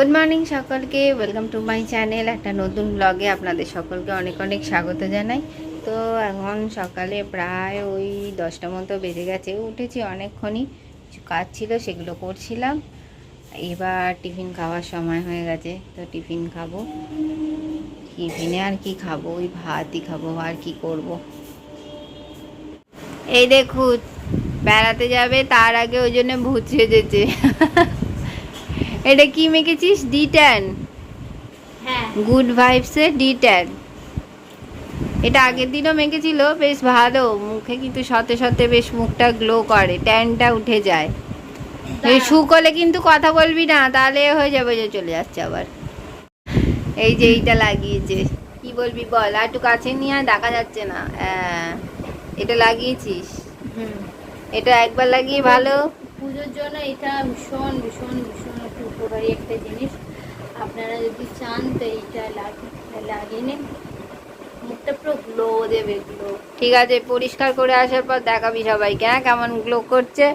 Good morning সকলকে welcome to my channel একটা নতুন ব্লগে আপনাদের সকলকে অনেক অনেক স্বাগত জানাই। তো এখন সকালে প্রায় ওই দশটা মতো বেজে গেছে, উঠেছি অনেকক্ষণই কিছু কাজ ছিল সেগুলো করছিলাম। এবার টিফিন খাওয়ার সময় হয়ে গেছে, তো টিফিন খাব। টিফিনে আর কি খাব, ওই ভাতই খাব, আর কি করব। এই দেখুন, বেড়াতে যাবে, তার আগে ওই জন্য ভূত সেজেছে। এটা কি মেখেছিস? ডি ট্যান হ্যাঁ। গুড ভাইবসের ডি ট্যান এটা আগের দিনও মেখেছিল বেশ ভালো। মুখে কিন্তু সতে সতে বেশ মুখটা গ্লো করে ট্যানটা উঠে যায়। এই শুকলে কিন্তু কথা বলবি না তাহলে হয়ে যাবে যে চলে যাচ্ছে আবার। এই যে এইটা লাগিয়েছে। কি বলবি বল? আর একটু কাছে নিয়ে আর দেখা যাচ্ছে না। হ্যাঁ এটা লাগিয়েছিস? হুম। এটা একবার লাগিয়ে ভালো। পুজোর জন্য এটা ভীষণ ভীষণ ভীষণ একটা উপকারী একটা জিনিস। আপনারা যদি চান তো এইটা লাগিয়ে নিন। মুখটা পুরো গ্লো দেবে গ্লো ঠিক আছে পরিষ্কার করে আসার পর দেখাবি সবাইকে হ্যাঁ কেমন গ্লো করছে।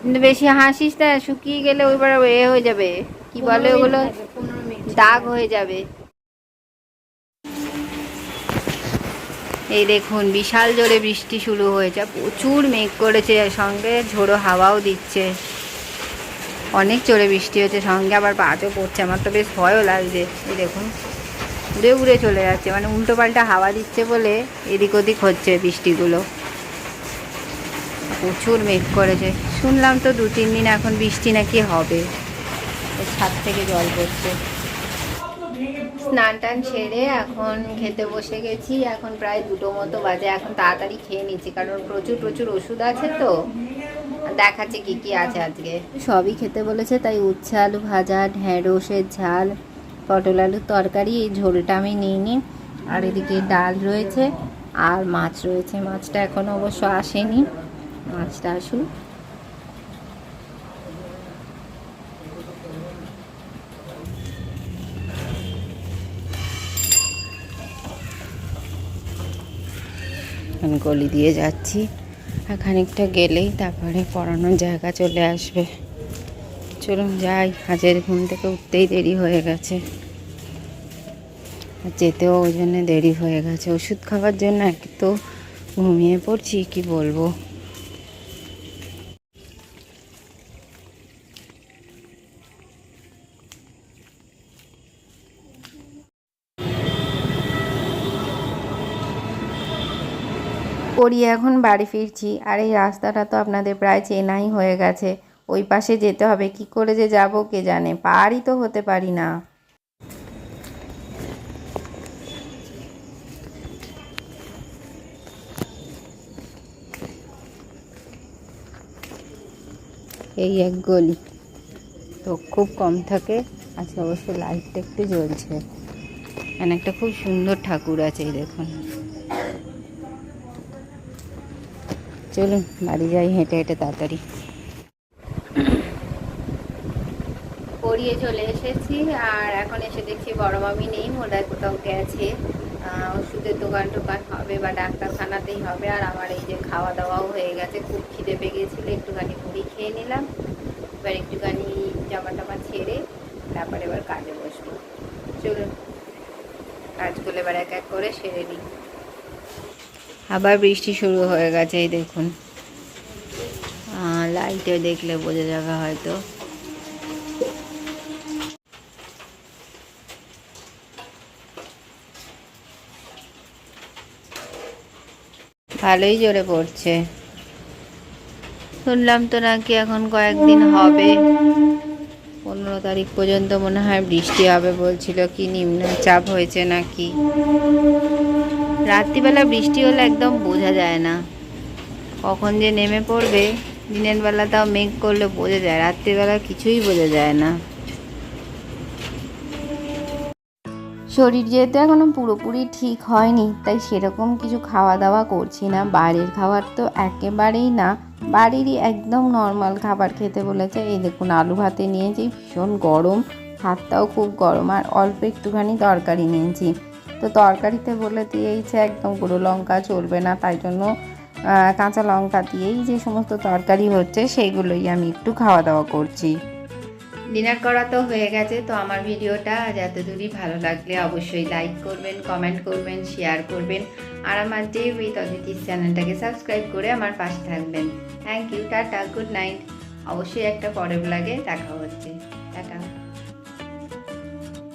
কিন্তু বেশি হাসিস না শুকিয়ে গেলে ওইবার এ হয়ে যাবে। কি বলে ওগুলো? পনেরো দাগ হয়ে যাবে। এই দেখুন, বিশাল জোরে বৃষ্টি শুরু হয়েছে। প্রচুর মেঘ করেছে সঙ্গে ঝোড়ো হাওয়াও দিচ্ছে। অনেক জোরে বৃষ্টি হচ্ছে, সঙ্গে আবার বাজও পড়ছে। আমার তো বেশ ভয়ও লাগছে। এই দেখুন, উড়ে উড়ে চলে যাচ্ছে। মানে উল্টো পাল্টা হাওয়া দিচ্ছে বলে এদিক ওদিক হচ্ছে বৃষ্টিগুলো। প্রচুর মেঘ করেছে। শুনলাম তো দু তিন দিন এখন বৃষ্টি নাকি হবে। ছাদ থেকে জল পড়ছে। স্নান টান সেরে এখন খেতে বসে গেছি। এখন প্রায় দুটো মতো বাজে। এখন তাড়াতাড়ি খেয়ে নিচ্ছি, কারণ প্রচুর প্রচুর ওষুধ আছে তো। দেখাচ্ছে কি কি আছে আজকে। সবই খেতে বলেছে, তাই উচ্ছে আলু ভাজা, ঢেঁড়সের ঝাল, পটল আলুর তরকারি, এই ঝোলটা আমি নিইনি আর এদিকে ডাল রয়েছে, আর মাছ রয়েছে। মাছটা এখনও অবশ্য আসেনি। মাছটা আসুন আমি গলি দিয়ে যাচ্ছি। আর খানিকটা গেলেই তারপরে পড়ানোর জায়গা চলে আসবে। চলুন যাই হাজের ঘুম থেকে উঠতেই দেরি হয়ে গেছে। আর যেতেও ওই জন্যে দেরি হয়ে গেছে। ওষুধ খাওয়ার জন্য এক তো ঘুমিয়ে পড়ছি, কি বলব? পড়িয়ে এখন বাড়ি ফিরছি। আর এই রাস্তাটা তো আপনাদের প্রায় চেনাই হয়ে গেছে। ওই পাশে যেতে হবে। কি করে যে যাব কে জানে? পারই তো হতে পারি না। এই এক গলি। তো খুব কম থাকে। আজকে অবশ্য লাইটটা একটু জ্বলছে। এখানে একটা খুব সুন্দর ঠাকুর আছে, এই দেখুন। চলুন, বাড়ি যাই হেঁটে হেঁটে তাড়াতাড়ি। পড়িয়ে চলে এসেছি, আর এখন এসে দেখছি বড় মামি নেই মোটায় কোথাও গেছে। ওষুধের দোকান টোকান হবে বা ডাক্তারখানাতেই হবে, আর আমার এই যে খাওয়া দাওয়াও হয়ে গেছে, খুব খিদে পেয়ে গেছিল একটুখানি মুড়ি খেয়ে নিলাম। এবার একটুখানি জামা টামা ছেড়ে তারপরে এবার কাজে বসবো। চলুন কাজগুলো এবার এক এক করে সেরে নিই। আবার বৃষ্টি শুরু হয়ে গেছে, এই দেখুন। লাইটে দেখলে বোঝা যাবে হয়তো। ভালোই জোরে পড়ছে। শুনলাম তো নাকি এখন কয়েকদিন হবে। পনেরো তারিখ পর্যন্ত মনে হয় বৃষ্টি হবে বলছিল, কি নিম্নচাপ হয়েছে নাকি? রাত্রিবেলা বৃষ্টি হলে একদম বোঝা যায় না। কখন যে নেমে পড়বে, দিনের বেলা তাও মেঘ করলে বোঝা যায়, রাত্রিবেলা কিছুই বোঝা যায় না। শরীর যেহেতু এখনও পুরোপুরি ঠিক হয়নি, তাই সেরকম কিছু খাওয়া দাওয়া করছি না। বাইরের খাবার তো একেবারেই না, বাড়িরই একদম নর্মাল খাবার খেতে বলেছে। এই দেখুন, আলু ভাতে নিয়েছি, ভীষণ গরম, ভাতটাও খুব গরম, আর অল্প একটুখানি তরকারি নিয়েছি। তো তরকারিতে বলে দিয়েইছে একদম গুঁড়ো লঙ্কা চলবে না, তাই জন্য কাঁচা লঙ্কা দিয়েই যে সমস্ত তরকারি হচ্ছে সেইগুলোই আমি একটু খাওয়া দাওয়া করছি। ডিনার করা তো হয়ে গেছে, তো আমার ভিডিওটা আজ এত দূরই ভালো লাগলে অবশ্যই লাইক করবেন, কমেন্ট করবেন, শেয়ার করবেন, আর আমার ডে উইথ অদিতির চ্যানেলটাকে সাবস্ক্রাইব করে আমার পাশে থাকবেন। Thank you, tata, good night. অবশ্যই একটা পরের লাগে দেখা হচ্ছে। টাটা।